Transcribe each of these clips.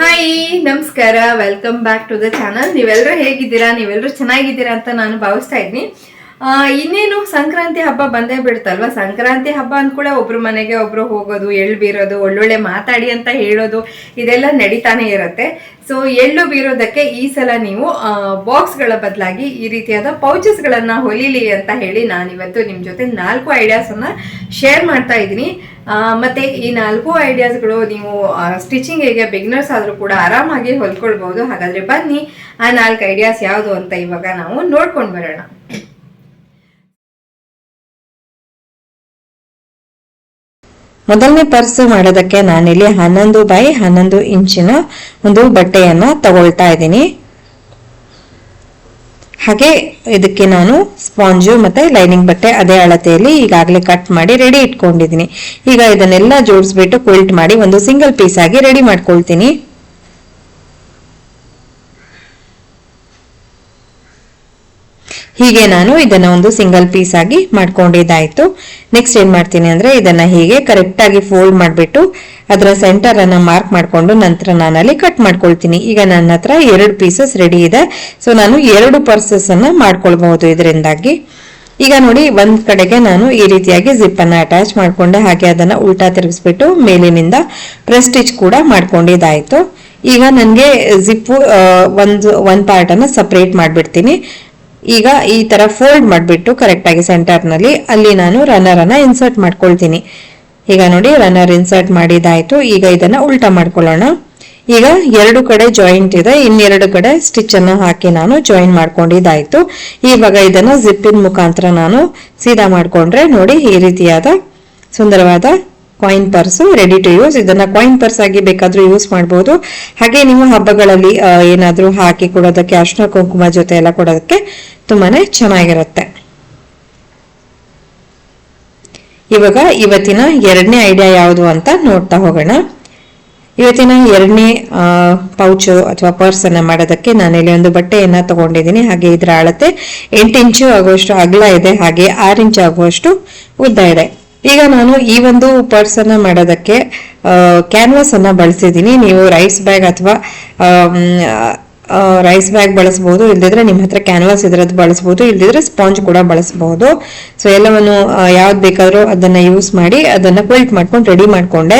Hi ನಮಸ್ಕಾರ. Welcome back to the channel ನೀವೆಲ್ಲರೂ ಹೇಗಿದ್ದೀರಾ? ನೀವೆಲ್ಲರೂ ಚೆನ್ನಾಗಿದ್ದೀರಾ ಅಂತ ನಾನು ಭಾವಿಸ್ತಾ ಇದ್ದೀನಿ. ಇನ್ನೇನು ಸಂಕ್ರಾಂತಿ ಹಬ್ಬ ಬಂದೇ ಬಿಡ್ತಲ್ವಾ ಸಂಕ್ರಾಂತಿ ಹಬ್ಬ ಅಂದ ಕೂಡ ಒಬ್ರು ಮನೆಗೆ ಒಬ್ರು ಹೋಗೋದು, ಎಳ್ಳು ಬೀರೋದು, ಒಳ್ಳೊಳ್ಳೆ ಮಾತಾಡಿ ಅಂತ ಹೇಳೋದು, ಇದೆಲ್ಲ ನಡೀತಾನೆ ಇರುತ್ತೆ. ಸೊ ಎಳ್ಳು ಬೀರೋದಕ್ಕೆ ಈ ಸಲ ನೀವು ಬಾಕ್ಸ್ಗಳ ಬದಲಾಗಿ ಈ ರೀತಿಯಾದ ಪೌಚಸ್ಗಳನ್ನು ಹೊಲಿಲಿ ಅಂತ ಹೇಳಿ ನಾನಿವತ್ತು ನಿಮ್ಮ ಜೊತೆ ನಾಲ್ಕು ಐಡಿಯಾಸನ್ನು ಶೇರ್ ಮಾಡ್ತಾ ಇದ್ದೀನಿ. ಮತ್ತೆ ಈ ನಾಲ್ಕು ಐಡಿಯಾಸ್ಗಳು ನೀವು ಸ್ಟಿಚಿಂಗ್ ಹೇಗೆ ಬಿಗ್ನರ್ಸ್ ಆದ್ರೂ ಕೂಡ ಆರಾಮಾಗಿ ಹೊಲ್ಕೊಳ್ಬಹುದು ಹಾಗಾದ್ರೆ ಬನ್ನಿ, ಆ ನಾಲ್ಕು ಐಡಿಯಾಸ್ ಯಾವುದು ಅಂತ ಇವಾಗ ನಾವು ನೋಡ್ಕೊಂಡು ಬರೋಣ. ಮೊದಲನೇ ಪರ್ಸ್ ಮಾಡೋದಕ್ಕೆ ನಾನಿಲ್ಲಿ ಹನ್ನೊಂದು ಬೈ ಹನ್ನೊಂದು ಇಂಚಿನ ಒಂದು ಬಟ್ಟೆಯನ್ನ ತಗೊಳ್ತಾ ಇದ್ದೀನಿ. ಹಾಗೆ ಇದಕ್ಕೆ ನಾನು ಸ್ಪಾಂಜು ಮತ್ತೆ ಲೈನಿಂಗ್ ಬಟ್ಟೆ ಅದೇ ಅಳತೆಯಲ್ಲಿ ಈಗಾಗಲೇ ಕಟ್ ಮಾಡಿ ರೆಡಿ ಇಟ್ಕೊಂಡಿದ್ದೀನಿ. ಈಗ ಇದನ್ನೆಲ್ಲ ಜೋಡಿಸ್ಬಿಟ್ಟು ಕ್ವಿಲ್ಟ್ ಮಾಡಿ ಒಂದು ಸಿಂಗಲ್ ಪೀಸ್ ಆಗಿ ರೆಡಿ ಮಾಡ್ಕೊಳ್ತೀನಿ. ಹೀಗೆ ನಾನು ಇದನ್ನ ಒಂದು ಸಿಂಗಲ್ ಪೀಸ್ ಆಗಿ ಮಾಡ್ಕೊಂಡಿದ್ದಾಯ್ತು. ನೆಕ್ಸ್ಟ್ ಏನ್ ಮಾಡ್ತೀನಿ ಅಂದ್ರೆ ಇದನ್ನ ಹೀಗೆ ಕರೆಕ್ಟ್ ಆಗಿ ಫೋಲ್ಡ್ ಮಾಡ್ಬಿಟ್ಟು ಅದರ ಸೆಂಟರ್ ಅನ್ನ ಮಾರ್ಕ್ ಮಾಡ್ಕೊಂಡು ನಂತರ ನಾನು ಅಲ್ಲಿ ಕಟ್ ಮಾಡ್ಕೊಳ್ತೀನಿ. ಈಗ ನನ್ನ ಹತ್ರ ಎರಡು ಪೀಸಸ್ ರೆಡಿ ಇದೆ. ಸೊ ನಾನು ಎರಡು ಪರ್ಸಸ್ ಅನ್ನ ಮಾಡ್ಕೊಳ್ಬಹುದು ಇದರಿಂದಾಗಿ. ಈಗ ನೋಡಿ, ಒಂದ್ ಕಡೆಗೆ ನಾನು ಈ ರೀತಿಯಾಗಿ ಜಿಪ್ ಅನ್ನ ಅಟ್ಯಾಚ್ ಮಾಡ್ಕೊಂಡೆ. ಹಾಗೆ ಅದನ್ನ ಉಲ್ಟಾ ತಿರುಗಿಸ್ಬಿಟ್ಟು ಮೇಲಿನಿಂದ ಪ್ರೆಸ್ಟಿಚ್ ಕೂಡ ಮಾಡ್ಕೊಂಡಿದ್ದಾಯ್ತು. ಈಗ ನನಗೆ ಜಿಪ್ ಒಂದು ಒಂದ್ ಪಾರ್ಟ್ ಅನ್ನ ಸಪರೇಟ್ ಮಾಡ್ಬಿಡ್ತೀನಿ. ಈಗ ಈ ತರ ಫೋಲ್ಡ್ ಮಾಡಿಬಿಟ್ಟು ಕರೆಕ್ಟ್ ಆಗಿ ಸೆಂಟರ್ನಲ್ಲಿ ಅಲ್ಲಿ ನಾನು ರನ್ನರ್ ಅನ್ನ ಇನ್ಸರ್ಟ್ ಮಾಡ್ಕೊಳ್ತೀನಿ. ಈಗ ನೋಡಿ ರನ್ನರ್ ಇನ್ಸರ್ಟ್ ಮಾಡಿದಾಯ್ತು ಈಗ ಇದನ್ನ ಉಲ್ಟಾ ಮಾಡ್ಕೊಳ್ಳೋಣ. ಈಗ ಎರಡು ಕಡೆ ಜಾಯಿಂಟ್ ಇದೆ. ಇನ್ನೆರಡು ಕಡೆ ಸ್ಟಿಚ್ ಅನ್ನು ಹಾಕಿ ನಾನು ಜಾಯಿನ್ ಮಾಡ್ಕೊಂಡಿದ್ದಾಯ್ತು. ಇವಾಗ ಇದನ್ನ ಜಿಪ್ಪಿನ ಮುಖಾಂತರ ನಾನು ಸೀದಾ ಮಾಡ್ಕೊಂಡ್ರೆ ನೋಡಿ ಈ ರೀತಿಯಾದ ಸುಂದರವಾದ coin purse ready to use ಇದನ್ನ ಕಾಯಿನ್ ಪರ್ಸ್ ಆಗಿ ಬೇಕಾದ್ರೂ ಯೂಸ್ ಮಾಡಬಹುದು ಹಾಗೆ ನೀವು ಹಬ್ಬಗಳಲ್ಲಿ ಏನಾದರೂ ಹಾಕಿ ಕೊಡೋದಕ್ಕೆ ಅರ್ಶಿನ ಕುಂಕುಮ ಜೊತೆ ಎಲ್ಲ ಕೊಡೋದಕ್ಕೆ ತುಂಬಾನೇ ಚೆನ್ನಾಗಿರುತ್ತೆ. ಇವಾಗ ಇವತ್ತಿನ ಎರಡನೇ ಐಡಿಯಾ ಯಾವುದು ಅಂತ ನೋಡ್ತಾ ಹೋಗೋಣ. ಇವತ್ತಿನ ಎರಡನೇ ಪೌಚ್ ಅಥವಾ ಪರ್ಸ್ ಅನ್ನ ಮಾಡೋದಕ್ಕೆ ನಾನಿಲ್ಲಿ ಒಂದು ಬಟ್ಟೆಯನ್ನ ತಗೊಂಡಿದ್ದೀನಿ. ಹಾಗೆ ಇದರ ಅಳತೆ ಎಂಟು ಇಂಚು ಆಗುವಷ್ಟು ಅಗಲ ಇದೆ. ಹಾಗೆ ಆರು ಇಂಚು ಆಗುವಷ್ಟು ಉದ್ದ ಇದೆ. ಈಗ ನಾನು ಈ ಒಂದು ಪರ್ಸ್ ಅನ್ನ ಮಾಡೋದಕ್ಕೆ ಕ್ಯಾನ್ವಾಸ್ ಅನ್ನ ಬಳಸಿದ್ದೀನಿ. ನೀವು ರೈಸ್ ಬ್ಯಾಗ್ ಅಥವಾ ರೈಸ್ ಬ್ಯಾಗ್ ಬಳಸಬಹುದು ಇಲ್ದಿದ್ರೆ ನಿಮ್ಮ ಹತ್ರ ಕ್ಯಾನ್ವಾಸ್ ಇದ್ರದ್ದು ಬಳಸಬಹುದು ಇಲ್ದಿದ್ರೆ ಸ್ಪಾಂಜ್ ಕೂಡ ಬಳಸಬಹುದು ಸೊ ಎಲ್ಲವನ್ನು ಯಾವ್ದು ಬೇಕಾದರೂ ಅದನ್ನ ಯೂಸ್ ಮಾಡಿ, ಅದನ್ನ ಕ್ವಿಲ್ಟ್ ಮಾಡ್ಕೊಂಡು ರೆಡಿ ಮಾಡ್ಕೊಂಡೆ.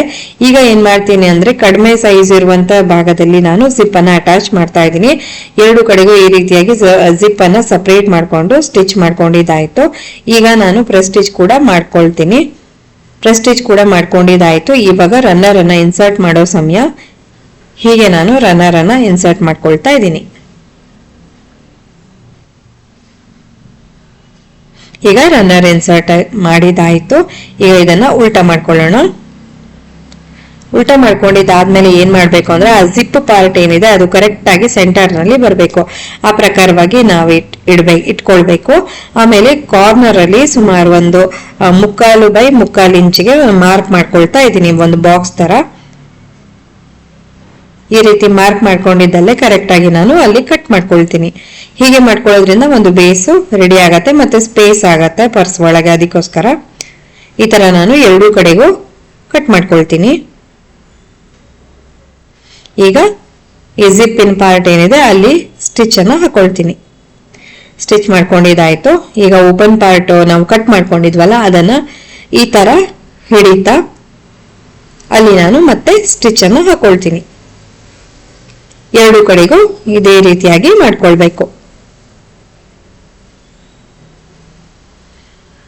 ಈಗ ಏನ್ ಮಾಡ್ತೀನಿ ಅಂದ್ರೆ ಕಡಿಮೆ ಸೈಜ್ ಇರುವಂತ ಭಾಗದಲ್ಲಿ ನಾನು ಜಿಪ್ ಅನ್ನ ಅಟ್ಯಾಚ್ ಮಾಡ್ತಾ ಇದ್ದೀನಿ. ಎರಡು ಕಡೆಗೂ ಈ ರೀತಿಯಾಗಿ ಜಿಪ್ ಅನ್ನ ಸಪರೇಟ್ ಮಾಡ್ಕೊಂಡು ಸ್ಟಿಚ್ ಮಾಡ್ಕೊಂಡಿದ್ದಾಯ್ತು ಈಗ ನಾನು ಪ್ರೆಸ್ಟಿಚ್ ಕೂಡ ಮಾಡ್ಕೊಳ್ತೀನಿ. ಪ್ರೆಸ್ಟಿಚ್ ಕೂಡ ಮಾಡ್ಕೊಂಡಿದ್ದಾಯ್ತು ಇವಾಗ ರನ್ನರ್ ಅನ್ನ ಇನ್ಸರ್ಟ್ ಮಾಡೋ ಸಮಯ. ಹೀಗೆ ನಾನು ರನ್ನರ್ ಅನ್ನ ಇನ್ಸರ್ಟ್ ಮಾಡ್ಕೊಳ್ತಾ ಇದ್ದೀನಿ. ಈಗ ರನ್ನರ್ ಇನ್ಸರ್ಟ್ ಮಾಡಿದಾಯಿತು. ಈಗ ಇದನ್ನ ಉಲ್ಟಾ ಮಾಡ್ಕೊಳ್ಳೋಣ. ಉಲ್ಟಾ ಮಾಡ್ಕೊಂಡಿದ್ದಾದ್ಮೇಲೆ ಏನು ಮಾಡಬೇಕು ಅಂದ್ರೆ ಆ ಜಿಪ್ ಪಾರ್ಟ್ ಏನಿದೆ ಅದು ಕರೆಕ್ಟಾಗಿ ಸೆಂಟರ್ನಲ್ಲಿ ಸೆಂಟರ್ನಲ್ಲಿ ಬರಬೇಕು. ಆ ಪ್ರಕಾರವಾಗಿ ನಾವು ಇಟ್ ಇಡ್ಬೇಕು ಇಟ್ಕೊಳ್ಬೇಕು. ಆಮೇಲೆ ಕಾರ್ನರ್ ಅಲ್ಲಿ ಸುಮಾರು ಒಂದು ಮುಕ್ಕಾಲು ಬೈ ಮುಕ್ಕಾಲು ಇಂಚಿಗೆ ಮಾರ್ಕ್ ಮಾಡ್ಕೊಳ್ತಾ ಇದ್ದೀನಿ. ಒಂದು ಬಾಕ್ಸ್ ತರ. ಈ ರೀತಿ ಮಾರ್ಕ್ ಮಾಡ್ಕೊಂಡಿದ್ದಲ್ಲೇ ಕರೆಕ್ಟ್ ಆಗಿ ನಾನು ಅಲ್ಲಿ ಕಟ್ ಮಾಡ್ಕೊಳ್ತೀನಿ. ಹೀಗೆ ಮಾಡ್ಕೊಳ್ಳೋದ್ರಿಂದ ಒಂದು ಬೇಸು ರೆಡಿ ಆಗತ್ತೆ ಮತ್ತೆ ಸ್ಪೇಸ್ ಆಗತ್ತೆ ಪರ್ಸ್ ಒಳಗೆ ಅದಕ್ಕೋಸ್ಕರ. ಈ ತರ ನಾನು ಎರಡೂ ಕಡೆಗೂ ಕಟ್ ಮಾಡ್ಕೊಳ್ತೀನಿ. ಈಗ ಈ ಪಾರ್ಟ್ ಏನಿದೆ ಅಲ್ಲಿ ಸ್ಟಿಚ್ ಅನ್ನು ಹಾಕೊಳ್ತೀನಿ. ಸ್ಟಿಚ್ ಮಾಡ್ಕೊಂಡಿದ್ದಾಯ್ತು. ಈಗ ಓಪನ್ ಪಾರ್ಟ್ ನಾವು ಕಟ್ ಮಾಡ್ಕೊಂಡಿದ್ವಲ್ಲ, ಅದನ್ನ ಈ ತರ ಹಿಡಿತಾ ಅಲ್ಲಿ ನಾನು ಮತ್ತೆ ಸ್ಟಿಚ್ ಅನ್ನು ಹಾಕೊಳ್ತೀನಿ. ಎರಡು ಕಡೆಗೂ ಇದೇ ರೀತಿಯಾಗಿ ಮಾಡ್ಕೊಳ್ಬೇಕು.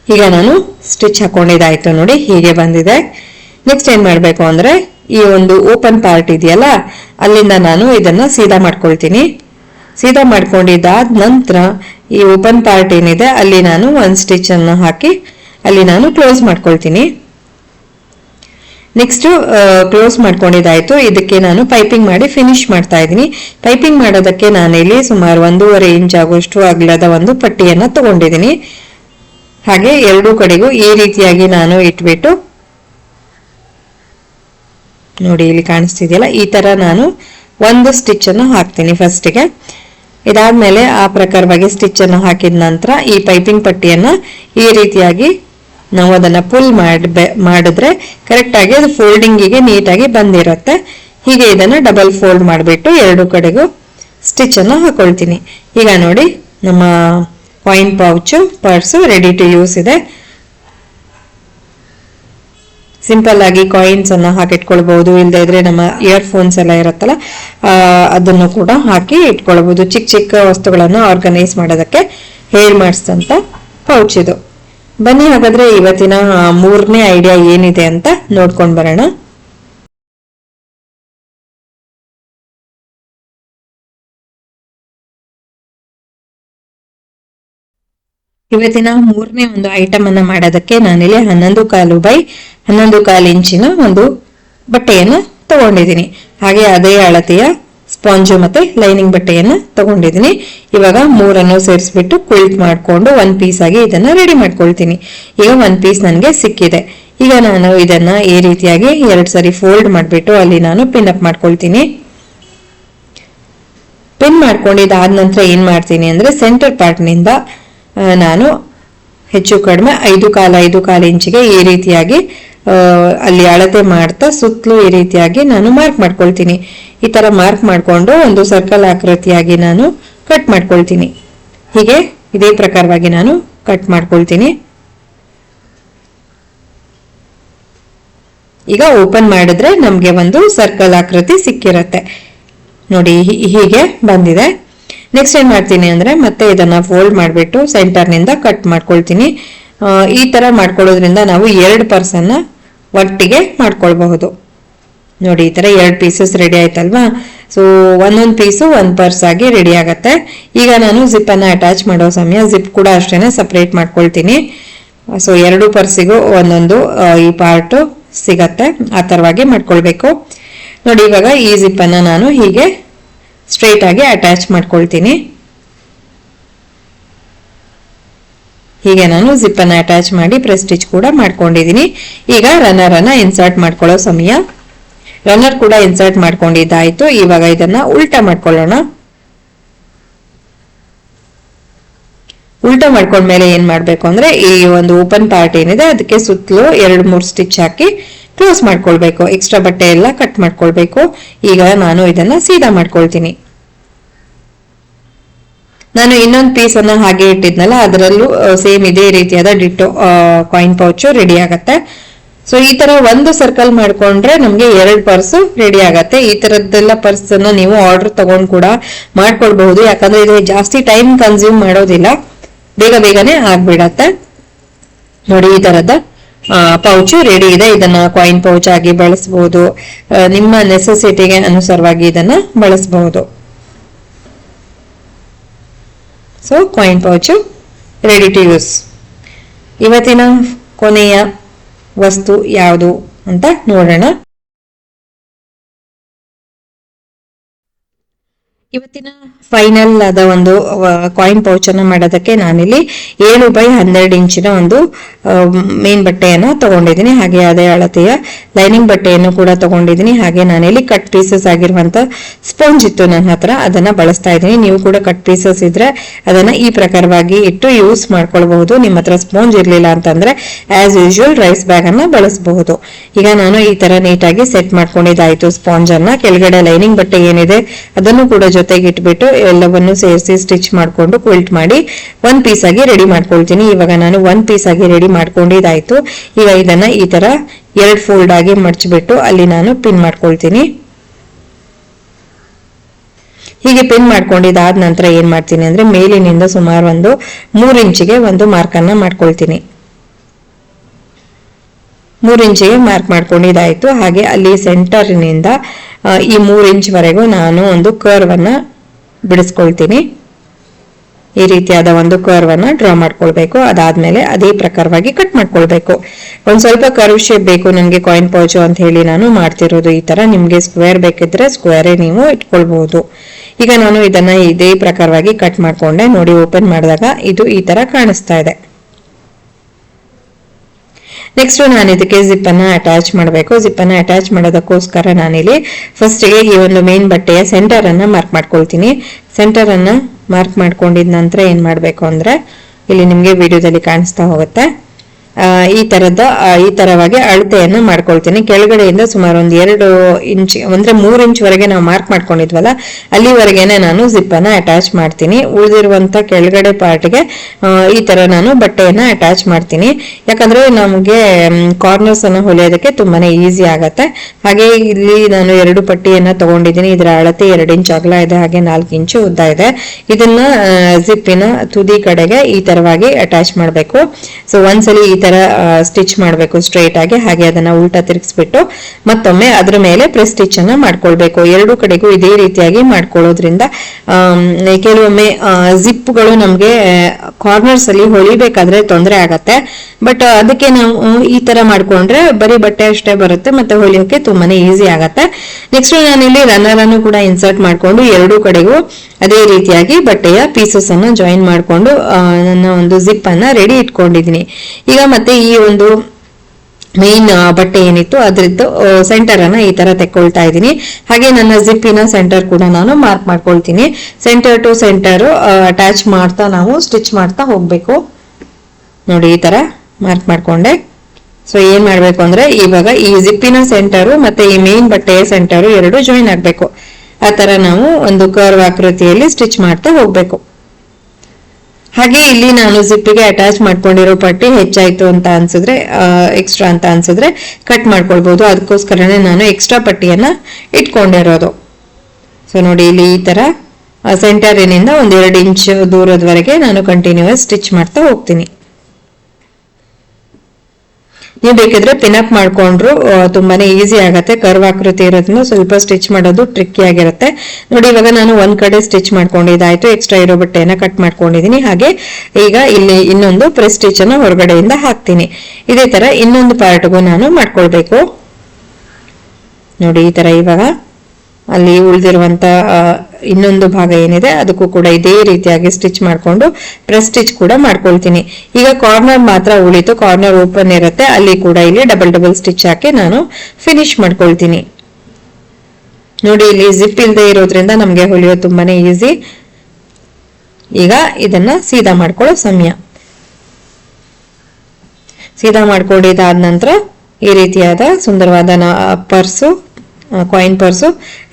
ಈಗ ನಾನು ಸ್ಟಿಚ್ ಹಾಕೊಂಡಿದ್ದಾಯ್ತು ನೋಡಿ, ಹೀಗೆ ಬಂದಿದೆ. ನೆಕ್ಸ್ಟ್ ಏನ್ ಮಾಡಬೇಕು ಅಂದ್ರೆ, ಈ ಒಂದು ಓಪನ್ ಪಾರ್ಟ್ ಇದೆಯಲ್ಲ, ಅಲ್ಲಿಂದ ನಾನು ಇದನ್ನ ಸೀದಾ ಮಾಡ್ಕೊಳ್ತೀನಿ. ಸೀದಾ ಮಾಡ್ಕೊಂಡಿದ್ದಾದ ನಂತರ ಈ ಓಪನ್ ಪಾರ್ಟ್ ಏನಿದೆ, ಅಲ್ಲಿ ನಾನು ಒಂದು ಸ್ಟಿಚ್ ಅನ್ನು ಹಾಕಿ, ಅಲ್ಲಿ ನಾನು ಕ್ಲೋಸ್ ಮಾಡ್ಕೊಳ್ತೀನಿ. ನೆಕ್ಸ್ಟ್ ಕ್ಲೋಸ್ ಮಾಡ್ಕೊಂಡಿದ್ದಾಯ್ತು. ಇದಕ್ಕೆ ನಾನು ಪೈಪಿಂಗ್ ಮಾಡಿ ಫಿನಿಶ್ ಮಾಡ್ತಾ ಇದ್ದೀನಿ. ಪೈಪಿಂಗ್ ಮಾಡೋದಕ್ಕೆ ನಾನಿಲ್ಲಿ ಸುಮಾರು ಒಂದೂವರೆ ಇಂಚ್ ಆಗುವಷ್ಟು ಅಗಲದ ಒಂದು ಪಟ್ಟಿಯನ್ನು ತಗೊಂಡಿದ್ದೀನಿ. ಹಾಗೆ ಎರಡೂ ಕಡೆಗೂ ಈ ರೀತಿಯಾಗಿ ನಾನು ಇಟ್ಬಿಟ್ಟು ನೋಡಿ, ಇಲ್ಲಿ ಕಾಣಿಸ್ತಿದೆಯಲ್ಲ? ಈ ತರ ನಾನು ಒಂದು ಸ್ಟಿಚ್ ಅನ್ನು ಹಾಕ್ತೀನಿ ಫಸ್ಟಿಗೆ ಇದಾದ್ಮೇಲೆ ಆ ಪ್ರಕಾರವಾಗಿ ಸ್ಟಿಚ್ ಅನ್ನು ಹಾಕಿದ ನಂತರ ಈ ಪೈಪಿಂಗ್ ಪಟ್ಟಿಯನ್ನ ಈ ರೀತಿಯಾಗಿ ನಾವು ಅದನ್ನು ಪುಲ್ ಮಾಡಿ ಮಾಡಿದ್ರೆ ಕರೆಕ್ಟಾಗಿ ಅದು ಫೋಲ್ಡಿಂಗಿಗೆ ನೀಟಾಗಿ ಬಂದಿರುತ್ತೆ. ಹೀಗೆ ಇದನ್ನ ಡಬಲ್ ಫೋಲ್ಡ್ ಮಾಡಿಬಿಟ್ಟು ಎರಡು ಕಡೆಗೂ ಸ್ಟಿಚ್ ಅನ್ನು ಹಾಕೊಳ್ತೀನಿ. ಈಗ ನೋಡಿ, ನಮ್ಮ coin pouch purse ready to use ಇದೆ. ಸಿಂಪಲ್ ಆಗಿ ಕಾಯಿನ್ಸ್ ಅನ್ನು ಹಾಕಿಟ್ಕೊಳ್ಬಹುದು. ಇಲ್ಲದೆ ಇದ್ರೆ ನಮ್ಮ ಇಯರ್ಫೋನ್ಸ್ ಎಲ್ಲ ಇರುತ್ತಲ್ಲ ಅದನ್ನು ಕೂಡ ಹಾಕಿ ಇಟ್ಕೊಳ್ಬಹುದು. ಚಿಕ್ಕ ಚಿಕ್ಕ ವಸ್ತುಗಳನ್ನು ಆರ್ಗನೈಸ್ ಮಾಡೋದಕ್ಕೆ ಹೇರ್ ಮಾಡಿಸಿದಂತ ಪೌಚ್ ಇದು. ಬನ್ನಿ, ಹಾಗಾದ್ರೆ ಇವತ್ತಿನ ಮೂರನೇ ಐಡಿಯಾ ಏನಿದೆ ಅಂತ ನೋಡ್ಕೊಂಡ್ ಬರೋಣ. ಇವತ್ತಿನ ಮೂರನೇ ಒಂದು ಐಟಮ್ ಅನ್ನ ಮಾಡೋದಕ್ಕೆ ನಾನಿಲ್ಲಿ ಹನ್ನೊಂದು ಕಾಲು ಬೈ ಹನ್ನೊಂದು ಕಾಲು ಇಂಚಿನ ಒಂದು ಬಟ್ಟೆಯನ್ನ ತಗೊಂಡಿದ್ದೀನಿ. ಹಾಗೆ ಅದೇ ಅಳತೆಯ ಸ್ಪಾಂಜು ಮತ್ತೆ ಲೈನಿಂಗ್ ಬಟ್ಟೆಯನ್ನ ತಗೊಂಡಿದ್ದೀನಿ. ಇವಾಗ ಮೂರನ್ನು ಸೇರಿಸ್ಬಿಟ್ಟು ಕ್ವಿಲ್ಟ್ ಮಾಡಿಕೊಂಡು ಒನ್ ಪೀಸ್ ಆಗಿ ಇದನ್ನ ರೆಡಿ ಮಾಡ್ಕೊಳ್ತೀನಿ. ಈಗ ಒನ್ ಪೀಸ್ ನನಗೆ ಸಿಕ್ಕಿದೆ. ಈಗ ನಾನು ಇದನ್ನ ಈ ರೀತಿಯಾಗಿ ಎರಡು ಸರಿ ಫೋಲ್ಡ್ ಮಾಡಿಬಿಟ್ಟು ಅಲ್ಲಿ ನಾನು ಪಿನ್ ಅಪ್ ಮಾಡ್ಕೊಳ್ತೀನಿ. ಪಿನ್ ಮಾಡ್ಕೊಂಡಿದ್ದಾದ ನಂತರ ಏನ್ ಮಾಡ್ತೀನಿ ಅಂದ್ರೆ ಸೆಂಟರ್ ಪಾರ್ಟ್ನಿಂದ ನಾನು ಹೆಚ್ಚು ಕಡಿಮೆ ಐದು ಕಾಲು ಐದು ಕಾಲು ಇಂಚಿಗೆ ಈ ರೀತಿಯಾಗಿ ಅಲ್ಲಿ ಅಳತೆ ಮಾಡ್ತಾ ಸುತ್ತಲೂ ಈ ರೀತಿಯಾಗಿ ನಾನು ಮಾರ್ಕ್ ಮಾಡ್ಕೊಳ್ತೀನಿ. ಈ ತರ ಮಾರ್ಕ್ ಮಾಡಿಕೊಂಡು ಒಂದು ಸರ್ಕಲ್ ಆಕೃತಿಯಾಗಿ ನಾನು ಕಟ್ ಮಾಡ್ಕೊಳ್ತೀನಿ. ಹೀಗೆ ಇದೇ ಪ್ರಕಾರವಾಗಿ ನಾನು ಕಟ್ ಮಾಡ್ಕೊಳ್ತೀನಿ. ಈಗ ಓಪನ್ ಮಾಡಿದ್ರೆ ನಮಗೆ ಒಂದು ಸರ್ಕಲ್ ಆಕೃತಿ ಸಿಕ್ಕಿರತ್ತೆ. ನೋಡಿ ಹೀಗೆ ಬಂದಿದೆ. ನೆಕ್ಸ್ಟ್ ಏನ್ ಮಾಡ್ತೀನಿ ಅಂದ್ರೆ ಮತ್ತೆ ಇದನ್ನ ಫೋಲ್ಡ್ ಮಾಡಿಬಿಟ್ಟು ಸೆಂಟರ್ನಿಂದ ಕಟ್ ಮಾಡ್ಕೊಳ್ತೀನಿ. ಈ ತರ ಮಾಡ್ಕೊಳ್ಳೋದ್ರಿಂದ ನಾವು ಎರಡು ಪರ್ಸನ್ನ ಒಟ್ಟಿಗೆ ಮಾಡ್ಕೊಳ್ಬಹುದು. ನೋಡಿ, ಈ ಥರ ಎರಡು ಪೀಸಸ್ ರೆಡಿ ಆಯ್ತಲ್ವಾ? ಸೊ ಒಂದೊಂದು ಪೀಸು ಒಂದು ಪರ್ಸ್ ಆಗಿ ರೆಡಿ ಆಗುತ್ತೆ. ಈಗ ನಾನು ಜಿಪ್ಪನ್ನು ಅಟ್ಯಾಚ್ ಮಾಡೋ ಸಮಯ ಜಿಪ್ ಕೂಡ ಅಷ್ಟೇನೆ ಸಪ್ರೇಟ್ ಮಾಡ್ಕೊಳ್ತೀನಿ. ಸೊ ಎರಡು ಪರ್ಸಿಗೂ ಒಂದೊಂದು ಈ ಪಾರ್ಟ್ ಸಿಗತ್ತೆ. ಆ ಥರವಾಗಿ ಮಾಡ್ಕೊಳ್ಬೇಕು. ನೋಡಿ, ಇವಾಗ ಈ ಜಿಪ್ಪನ್ನು ನಾನು ಹೀಗೆ ಸ್ಟ್ರೈಟ್ ಆಗಿ ಅಟ್ಯಾಚ್ ಮಾಡ್ಕೊಳ್ತೀನಿ. ಹೀಗೆ ನಾನು ಜಿಪ್ ಅನ್ನ ಅಟ್ಯಾಚ್ ಮಾಡಿ ಪ್ರೆಸ್ ಸ್ಟಿಚ್ ಕೂಡ ಮಾಡ್ಕೊಂಡಿದ್ದೀನಿ. ಈಗ ರನ್ನರ್ ಅನ್ನ ಇನ್ಸರ್ಟ್ ಮಾಡ್ಕೊಳ್ಳೋ ಸಮಯ. ರನ್ನರ್ ಕೂಡ ಇನ್ಸರ್ಟ್ ಮಾಡ್ಕೊಂಡಿದ್ದಾಯ್ತು. ಇವಾಗ ಇದನ್ನ ಉಲ್ಟಾ ಮಾಡ್ಕೊಳ್ಳೋಣ. ಉಲ್ಟಾ ಮಾಡ್ಕೊಂಡ್ಮೇಲೆ ಏನ್ ಮಾಡ್ಬೇಕು ಅಂದ್ರೆ ಈ ಒಂದು ಓಪನ್ ಪಾರ್ಟ್ ಏನಿದೆ ಅದಕ್ಕೆ ಸುತ್ತಲೂ ಎರಡು, ಮೂರು ಸ್ಟಿಚ್ ಹಾಕಿ ಕ್ಲೋಸ್ ಮಾಡ್ಕೊಳ್ಬೇಕು. ಎಕ್ಸ್ಟ್ರಾ ಬಟ್ಟೆ ಎಲ್ಲ ಕಟ್ ಮಾಡ್ಕೊಳ್ಬೇಕು. ಈಗ ನಾನು ಇದನ್ನ ಸೀದಾ ಮಾಡ್ಕೊಳ್ತೀನಿ. ನಾನು ಇನ್ನೊಂದು ಪೀಸ್ ಅನ್ನ ಹಾಗೆ ಇಟ್ಟಿದ್ನಲ್ಲ, ಅದರಲ್ಲೂ ಸೇಮ್ ಇದೇ ರೀತಿಯಾದ ಡಿಟ್ಟೋ ಕಾಯಿನ್ ಪೌಚು ರೆಡಿ ಆಗತ್ತೆ. ಸೊ ಈ ತರ ಒಂದು ಸರ್ಕಲ್ ಮಾಡ್ಕೊಂಡ್ರೆ ನಮ್ಗೆ ಎರಡು ಪರ್ಸ್ ರೆಡಿ ಆಗತ್ತೆ. ಈ ತರದ್ದೆಲ್ಲ ಪರ್ಸ್ ಅನ್ನ ನೀವು ಆರ್ಡರ್ ತಗೊಂಡ್ ಕೂಡ ಮಾಡ್ಕೊಳ್ಬಹುದು ಯಾಕಂದ್ರೆ ಇದು ಜಾಸ್ತಿ ಟೈಮ್ ಕನ್ಸ್ಯೂಮ್ ಮಾಡೋದಿಲ್ಲ. ಬೇಗ ಬೇಗನೆ ಆಗ್ಬಿಡತ್ತೆ. ನೋಡಿ, ಈ ತರದ ಪೌಚು ರೆಡಿ ಇದೆ. ಇದನ್ನ ಕಾಯಿನ್ ಪೌಚ್ ಆಗಿ ಬಳಸಬಹುದು ನಿಮ್ಮ ನೆಸೆಸಿಟಿಗೆ ಅನುಸಾರವಾಗಿ ಇದನ್ನ ಬಳಸಬಹುದು so coin pouch ready to use ಇವತ್ತಿನ ಕೊನೆಯ ವಸ್ತು ಯಾವುದು ಅಂತ ನೋಡೋಣ. ಇವತ್ತಿನ ಫೈನಲ್ ಆದ ಒಂದು ಕಾಯಿನ್ ಪೌಚ್ ಅನ್ನು ಮಾಡೋದಕ್ಕೆ ನಾನಿಲ್ಲಿ ಏಳು ಬೈ ಹನ್ನೆರಡು ಇಂಚಿನ ಒಂದು ಮೇನ್ ಬಟ್ಟೆಯನ್ನು ತಗೊಂಡಿದ್ದೀನಿ. ಹಾಗೆ ಅದೇ ಅಳತೆಯ ಲೈನಿಂಗ್ ಬಟ್ಟೆಯನ್ನು ಕೂಡ ತಗೊಂಡಿದ್ದೀನಿ. ಹಾಗೆ ನಾನಿಲ್ಲಿ ಕಟ್ ಪೀಸಸ್ ಆಗಿರುವಂತ ಸ್ಪಂಜ್ ಇತ್ತು ನನ್ನ ಹತ್ರ. ಅದನ್ನ ಬಳಸ್ತಾ ಇದ್ದೀನಿ. ನೀವು ಕೂಡ ಕಟ್ ಪೀಸಸ್ ಇದ್ರೆ ಅದನ್ನ ಈ ಪ್ರಕಾರವಾಗಿ ಇಟ್ಟು ಯೂಸ್ ಮಾಡ್ಕೊಳ್ಬಹುದು. ನಿಮ್ಮ ಹತ್ರ ಸ್ಪಂಜ್ ಇರ್ಲಿಲ್ಲ ಅಂತಂದ್ರೆ ಆಸ್ ಯೂಶುವಲ್ ರೈಸ್ ಬ್ಯಾಗ್ ಅನ್ನ ಬಳಸಬಹುದು. ಈಗ ನಾನು ಈ ತರ ನೀಟಾಗಿ ಸೆಟ್ ಮಾಡ್ಕೊಂಡಿದ್ದಾಯ್ತು ಸ್ಪಾಂಜ್ ಅನ್ನ. ಕೆಳಗಡೆ ಲೈನಿಂಗ್ ಬಟ್ಟೆ ಏನಿದೆ ಅದನ್ನು ಕೂಡ ಜೊತೆಗೆ ಇಟ್ಬಿಟ್ಟು ಎಲ್ಲವನ್ನು ಸೇರಿಸಿ ಸ್ಟಿಚ್ ಮಾಡ್ಕೊಂಡು ಕ್ವಿಲ್ಟ್ ಮಾಡಿ ಒನ್ ಪೀಸ್ ಆಗಿ ರೆಡಿ ಮಾಡ್ಕೊಳ್ತೀನಿ. ಇವಾಗ ನಾನು ಒನ್ ಪೀಸ್ ಆಗಿ ರೆಡಿ ಮಾಡ್ಕೊಂಡಿದ್ದಾಯ್ತು. ಈಗ ಇದನ್ನ ಈ ತರ ಎರಡು ಫೋಲ್ಡ್ ಆಗಿ ಮಡ್ಚ್ಬಿಟ್ಟು ಅಲ್ಲಿ ನಾನು ಪಿನ್ ಮಾಡ್ಕೊಳ್ತೀನಿ. ಹೀಗೆ ಪಿನ್ ಮಾಡ್ಕೊಂಡಿದ್ದಾದ ನಂತರ ಏನ್ ಮಾಡ್ತೀನಿ ಅಂದ್ರೆ ಮೇಲಿನಿಂದ ಸುಮಾರು ಒಂದು ಮೂರು ಇಂಚಿಗೆ ಒಂದು ಮಾರ್ಕ್ ಅನ್ನ ಮಾಡ್ಕೊಳ್ತೀನಿ. ಮೂರ್ ಇಂಚಿಗೆ ಮಾರ್ಕ್ ಮಾಡ್ಕೊಂಡಿದ್ದಾಯಿತು ಹಾಗೆ ಅಲ್ಲಿ ಸೆಂಟರ್ನಿಂದ ಈ ಮೂರು ಇಂಚ್ ವರೆಗೂ ನಾನು ಒಂದು ಕರ್ವ್ ಅನ್ನ ಬಿಡಿಸ್ಕೊಳ್ತೀನಿ. ಈ ರೀತಿಯಾದ ಒಂದು ಕರ್ವ್ ಅನ್ನ ಡ್ರಾ ಮಾಡ್ಕೊಳ್ಬೇಕು. ಅದಾದ್ಮೇಲೆ ಅದೇ ಪ್ರಕಾರವಾಗಿ ಕಟ್ ಮಾಡ್ಕೊಳ್ಬೇಕು. ಒಂದ್ ಸ್ವಲ್ಪ ಕರ್ವ್ ಶೇಪ್ ಬೇಕು. ನನಗೆ ಕಾಯಿನ್ ಪೌಚು ಅಂತ ಹೇಳಿ ನಾನು ಮಾಡ್ತಿರೋದು ಈ ತರ. ನಿಮ್ಗೆ ಸ್ಕ್ವೇರ್ ಬೇಕಿದ್ರೆ ಸ್ಕ್ವೇರೇ ನೀವು ಇಟ್ಕೊಳ್ಬಹುದು ಈಗ ನಾನು ಇದನ್ನ ಇದೇ ಪ್ರಕಾರವಾಗಿ ಕಟ್ ಮಾಡ್ಕೊಂಡೆ. ನೋಡಿ ಓಪನ್ ಮಾಡಿದಾಗ ಇದು ಈ ತರ ಕಾಣಿಸ್ತಾ ಇದೆ. ನೆಕ್ಸ್ಟ್ ನಾನು ಇದಕ್ಕೆ ಜಿಪ್ ಅಟ್ಯಾಚ್ ಮಾಡಬೇಕು. ಜಿಪ್ ಅಟ್ಯಾಚ್ ಮಾಡೋದಕ್ಕೋಸ್ಕರ ನಾನಿಲ್ಲಿ ಫಸ್ಟ್ಗೆ ಈ ಒಂದು ಮೇನ್ ಬಟ್ಟೆಯ ಸೆಂಟರ್ ಅನ್ನ ಮಾರ್ಕ್ ಮಾಡ್ಕೊಳ್ತೀನಿ. ಸೆಂಟರ್ ಅನ್ನ ಮಾರ್ಕ್ ಮಾಡ್ಕೊಂಡಿದ ನಂತರ ಏನ್ ಮಾಡಬೇಕು ಅಂದ್ರೆ, ಇಲ್ಲಿ ನಿಮಗೆ ವಿಡಿಯೋದಲ್ಲಿ ಕಾಣಿಸ್ತಾ ಹೋಗುತ್ತೆ. ಈ ತರದ ಈ ತರವಾಗಿ ಅಳತೆಯನ್ನು ಮಾಡ್ಕೊಳ್ತೀನಿ. ಕೆಳಗಡೆಯಿಂದ ಸುಮಾರು ಒಂದು ಎರಡು ಇಂಚ್, ಅಂದ್ರೆ ಮೂರು ಇಂಚ್ ವರೆಗೆ ನಾವು ಮಾರ್ಕ್ ಮಾಡ್ಕೊಂಡಿದ್ವಲ್ಲ, ಅಲ್ಲಿವರೆಗೆನೆ ನಾನು ಜಿಪ್ ಅನ್ನ ಅಟ್ಯಾಚ್ ಮಾಡ್ತೀನಿ. ಉಳಿದಿರುವಂತ ಕೆಳಗಡೆ ಪಾರ್ಟ್ಗೆ ಈ ತರ ನಾನು ಬಟ್ಟೆಯನ್ನ ಅಟ್ಯಾಚ್ ಮಾಡ್ತೀನಿ. ಯಾಕಂದ್ರೆ ನಮಗೆ ಕಾರ್ನರ್ಸ್ ಅನ್ನು ಹೊಲಿಯೋದಕ್ಕೆ ತುಂಬಾನೇ ಈಸಿ ಆಗತ್ತೆ. ಹಾಗೆ ಇಲ್ಲಿ ನಾನು ಎರಡು ಪಟ್ಟಿಯನ್ನ ತಗೊಂಡಿದ್ದೀನಿ. ಇದರ ಅಳತೆ ಎರಡು ಇಂಚ್ ಅಗಲ ಇದೆ, ಹಾಗೆ ನಾಲ್ಕು ಇಂಚು ಉದ್ದ ಇದೆ. ಇದನ್ನ ಜಿಪ್ಪಿನ ತುದಿ ಕಡೆಗೆ ಈ ತರವಾಗಿ ಅಟ್ಯಾಚ್ ಮಾಡಬೇಕು. ಸೊ ಒಂದ್ಸಲಿ ಈ ಸ್ಟಿಚ್ ಮಾಡಬೇಕು ಸ್ಟ್ರೈಟ್ ಆಗಿ, ಹಾಗೆ ಅದನ್ನ ಉಲ್ಟಾ ತಿರುಗಿಸ್ಬಿಟ್ಟು ಮತ್ತೊಮ್ಮೆ ಅದ್ರ ಮೇಲೆ ಪ್ರೆಸ್ ಸ್ಟಿಚ್ ಅನ್ನ ಮಾಡ್ಕೊಳ್ಬೇಕು. ಎರಡು ಕಡೆಗೂ ಇದೇ ರೀತಿಯಾಗಿ ಮಾಡ್ಕೊಳ್ಳೋದ್ರಿಂದ ಕೆಲವೊಮ್ಮೆ ಜಿಪ್ಗಳು ನಮ್ಗೆ ಕಾರ್ನರ್ಸ್ ಅಲ್ಲಿ ಹೊಲಿಬೇಕಾದ್ರೆ ತೊಂದರೆ ಆಗತ್ತೆ. ಬಟ್ ಅದಕ್ಕೆ ನಾವು ಈ ತರ ಮಾಡ್ಕೊಂಡ್ರೆ ಬರೀ ಬಟ್ಟೆ ಅಷ್ಟೇ ಬರುತ್ತೆ, ಮತ್ತೆ ಹೊಲಿಯೋಕೆ ತುಂಬಾನೇ ಈಸಿ ಆಗತ್ತೆ. ನೆಕ್ಸ್ಟ್ ನಾನಿಲ್ಲಿ ರನ್ನರ್ ಅನ್ನು ಕೂಡ ಇನ್ಸರ್ಟ್ ಮಾಡ್ಕೊಂಡು ಎರಡು ಕಡೆಗೂ ಅದೇ ರೀತಿಯಾಗಿ ಬಟ್ಟೆಯ ಪೀಸಸ್ ಅನ್ನು ಜಾಯಿನ್ ಮಾಡ್ಕೊಂಡು ನನ್ನ ಒಂದು ಜಿಪ್ ಅನ್ನ ರೆಡಿ ಇಟ್ಕೊಂಡಿದೀನಿ ಈಗ ಮತ್ತೆ ಈ ಒಂದು ಮೇನ್ ಬಟ್ಟೆ ಏನಿತ್ತು, ಅದ್ರದ್ದು ಸೆಂಟರ್ ಅನ್ನ ಈ ತರ ತೆಕ್ಕೊಳ್ತಾ ಇದ್ದೀನಿ. ಹಾಗೆ ನನ್ನ ಜಿಪ್ಪಿನ ಸೆಂಟರ್ ಕೂಡ ನಾನು ಮಾರ್ಕ್ ಮಾಡ್ಕೊಳ್ತೀನಿ. ಸೆಂಟರ್ ಟು ಸೆಂಟರ್ ಅಟ್ಯಾಚ್ ಮಾಡ್ತಾ ನಾವು ಸ್ಟಿಚ್ ಮಾಡ್ತಾ ಹೋಗ್ಬೇಕು. ನೋಡಿ, ಈ ತರ ಮಾರ್ಕ್ ಮಾಡ್ಕೊಂಡೆ. ಸೊ ಏನ್ ಮಾಡ್ಬೇಕು ಅಂದ್ರೆ, ಇವಾಗ ಈ ಜಿಪ್ಪಿನ ಸೆಂಟರು ಮತ್ತೆ ಈ ಮೇನ್ ಬಟ್ಟೆಯ ಸೆಂಟರು ಎರಡು ಜಾಯಿನ್ ಆಗ್ಬೇಕು. ಆ ತರ ನಾವು ಒಂದು ಕರ್ವ್ ಆಕೃತಿಯಲ್ಲಿ ಸ್ಟಿಚ್ ಮಾಡ್ತಾ ಹೋಗ್ಬೇಕು. ಹಾಗೆ ಇಲ್ಲಿ ನಾನು ಜಿಪ್ಪಿಗೆ ಅಟ್ಯಾಚ್ ಮಾಡ್ಕೊಂಡಿರೋ ಪಟ್ಟಿ ಹೆಚ್ಚಾಯ್ತು ಅಂತ ಅನ್ಸಿದ್ರೆ ಎಕ್ಸ್ಟ್ರಾ ಅಂತ ಅನ್ಸಿದ್ರೆ ಕಟ್ ಮಾಡ್ಕೊಳ್ಬಹುದು ಅದಕ್ಕೋಸ್ಕರನೇ ನಾನು ಎಕ್ಸ್ಟ್ರಾ ಪಟ್ಟಿಯನ್ನ ಇಟ್ಕೊಂಡಿರೋದು. ಸೊ ನೋಡಿ ಇಲ್ಲಿ ಈ ತರ ಸೆಂಟರಿನಿಂದ ಒಂದ್ ಎರಡು ಇಂಚ್ ದೂರದವರೆಗೆ ನಾನು ಕಂಟಿನ್ಯೂಸ್ ಸ್ಟಿಚ್ ಮಾಡ್ತಾ ಹೋಗ್ತೀನಿ. ನೀವು ಬೇಕಿದ್ರೆ ಪಿನಪ್ ಮಾಡ್ಕೊಂಡ್ರು ತುಂಬಾನೇ ಈಸಿ ಆಗತ್ತೆ. ಕರ್ವ್ ಆಕೃತಿ ಇರೋದ್ರಿಂದ ಸ್ವಲ್ಪ ಸ್ಟಿಚ್ ಮಾಡೋದು ಟ್ರಿಕ್ಕಿ ಆಗಿರುತ್ತೆ. ನೋಡಿ, ಇವಾಗ ನಾನು ಒಂದ್ ಕಡೆ ಸ್ಟಿಚ್ ಮಾಡ್ಕೊಂಡಿದ್ದಾಯ್ತು ಎಕ್ಸ್ಟ್ರಾ ಇರೋ ಬಟ್ಟೆಯನ್ನ ಕಟ್ ಮಾಡ್ಕೊಂಡಿದೀನಿ ಹಾಗೆ ಈಗ ಇಲ್ಲಿ ಇನ್ನೊಂದು ಪ್ರೆಸ್ ಸ್ಟಿಚ್ ಅನ್ನ ಹೊರಗಡೆಯಿಂದ ಹಾಕ್ತೀನಿ. ಇದೇ ತರ ಇನ್ನೊಂದು ಪಾರ್ಟ್ಗೂ ನಾನು ಮಾಡ್ಕೊಳ್ಬೇಕು. ನೋಡಿ, ಈ ತರ ಇವಾಗ ಅಲ್ಲಿ ಉಳಿದಿರುವಂತ ಇನ್ನೊಂದು ಭಾಗ ಏನಿದೆ, ಅದಕ್ಕೂ ಕೂಡ ಇದೇ ರೀತಿಯಾಗಿ ಸ್ಟಿಚ್ ಮಾಡ್ಕೊಂಡು ಪ್ರೆಸ್ ಸ್ಟಿಚ್ ಕೂಡ ಮಾಡ್ಕೊಳ್ತೀನಿ. ಈಗ ಕಾರ್ನರ್ ಮಾತ್ರ ಉಳಿತು ಕಾರ್ನರ್ ಓಪನ್ ಇರುತ್ತೆ, ಅಲ್ಲಿ ಕೂಡ ಇಲ್ಲಿ ಡಬಲ್ ಡಬಲ್ ಸ್ಟಿಚ್ ಹಾಕಿ ನಾನು ಫಿನಿಶ್ ಮಾಡ್ಕೊಳ್ತೀನಿ. ನೋಡಿ, ಇಲ್ಲಿ ಜಿಪ್ ಇಲ್ಲದೆ ಇರೋದ್ರಿಂದ ನಮಗೆ ಹೊಲಿಯೋ ತುಂಬಾನೇ ಈಸಿ ಈಗ ಇದನ್ನ ಸೀದಾ ಮಾಡ್ಕೊಳ್ಳೋ ಸಮಯ. ಸೀದಾ ಮಾಡ್ಕೊಂಡಿದ್ದಾದ ನಂತರ ಈ ರೀತಿಯಾದ ಸುಂದರವಾದ purse coin purse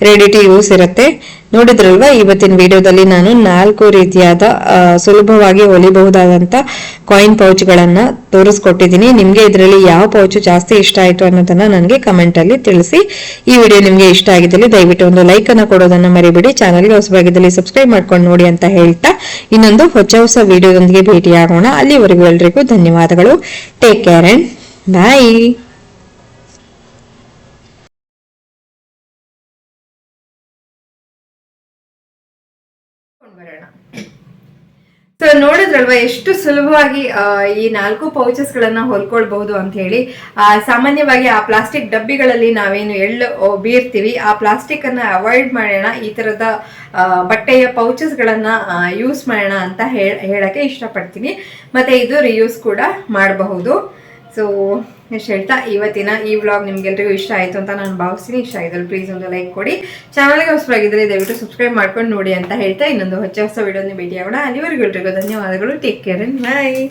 ready to use ಇರುತ್ತೆ. ನೋಡಿದ್ರಲ್ವಾ? ಇವತ್ತಿನ ವಿಡಿಯೋದಲ್ಲಿ ನಾನು ನಾಲ್ಕು ರೀತಿಯಾದ ಸುಲಭವಾಗಿ ಹೊಲಿಬಹುದಾದಂತ ಕಾಯಿನ್ ಪೌಚ್ಗಳನ್ನ ತೋರಿಸ್ಕೊಟ್ಟಿದ್ದೀನಿ. ನಿಮಗೆ ಇದರಲ್ಲಿ ಯಾವ ಪೌಚ್ ಜಾಸ್ತಿ ಇಷ್ಟ ಆಯ್ತು ಅನ್ನೋದನ್ನ ನನಗೆ ಕಮೆಂಟಲ್ಲಿ ತಿಳಿಸಿ. ಈ ವಿಡಿಯೋ ನಿಮಗೆ ಇಷ್ಟ ಆಗಿದ್ದಲ್ಲಿ ದಯವಿಟ್ಟು ಒಂದು ಲೈಕನ್ನು ಕೊಡೋದನ್ನು ಮರಿಬೇಡಿ. ಚಾನಲ್ಗೆ ಹೊಸಬಾಗಿದ್ದಲ್ಲಿ ಸಬ್ಸ್ಕ್ರೈಬ್ ಮಾಡ್ಕೊಂಡು ನೋಡಿ ಅಂತ ಹೇಳ್ತಾ ಇನ್ನೊಂದು ಹೊಸ ಹೊಸ ವಿಡಿಯೋದೊಂದಿಗೆ ಭೇಟಿಯಾಗೋಣ. ಅಲ್ಲಿವರೆಗೂ ಎಲ್ರಿಗೂ ಧನ್ಯವಾದಗಳು. ಟೇಕ್ ಕೇರ್ ಅಂಡ್ ಬಾಯ್ ನೋಡಿದ್ರಲ್ವಾ ಎಷ್ಟು ಸುಲಭವಾಗಿ ಈ ನಾಲ್ಕು ಪೌಚಸ್ ಗಳನ್ನ ಹೊಲ್ಕೊಳ್ಬಹುದು ಅಂತ ಹೇಳಿ. ಸಾಮಾನ್ಯವಾಗಿ ಆ ಪ್ಲಾಸ್ಟಿಕ್ ಡಬ್ಬಿಗಳಲ್ಲಿ ನಾವೇನು ಎಳ್ಳು ಬೀರ್ತೀವಿ. ಆ ಪ್ಲಾಸ್ಟಿಕ್ ಅನ್ನ ಅವಾಯ್ಡ್ ಮಾಡೋಣ, ಈ ತರದ ಬಟ್ಟೆಯ ಪೌಚಸ್ ಗಳನ್ನ ಯೂಸ್ ಮಾಡೋಣ ಅಂತ ಹೇಳ್- ಹೇಳಕ್ಕೆ ಇಷ್ಟಪಡ್ತೀನಿ. ಮತ್ತೆ ಇದು ರಿಯೂಸ್ ಕೂಡ ಮಾಡಬಹುದು. ಸೊ ಎಷ್ಟು ಹೇಳ್ತಾ, ಇವತ್ತಿನ ಈ ವ್ಲಾಗ್ ನಿಮ್ಗೆಲ್ರಿಗೂ ಇಷ್ಟ ಆಯ್ತು ಅಂತ ನಾನು ಭಾವಿಸ್ತೀನಿ. ಇಷ್ಟ ಆಗಿದ್ರೆ ಪ್ಲೀಸ್ ಒಂದು ಲೈಕ್ ಕೊಡಿ. ಚಾನಲ್ಗೆ ಹೊಸಬಾಗಿದ್ರೆ ದಯವಿಟ್ಟು ಸಬ್ಸ್ಕ್ರೈಬ್ ಮಾಡ್ಕೊಂಡು ನೋಡಿ ಅಂತ ಹೇಳ್ತಾ, ಇನ್ನೊಂದು ಹೊಚ್ಚ ಹೊಸ ವಿಡಿಯೋನ ಭೇಟಿ ಆಗೋಣ ಅಲ್ಲಿವರೆಗೂ ಧನ್ಯವಾದಗಳು. Take care and bye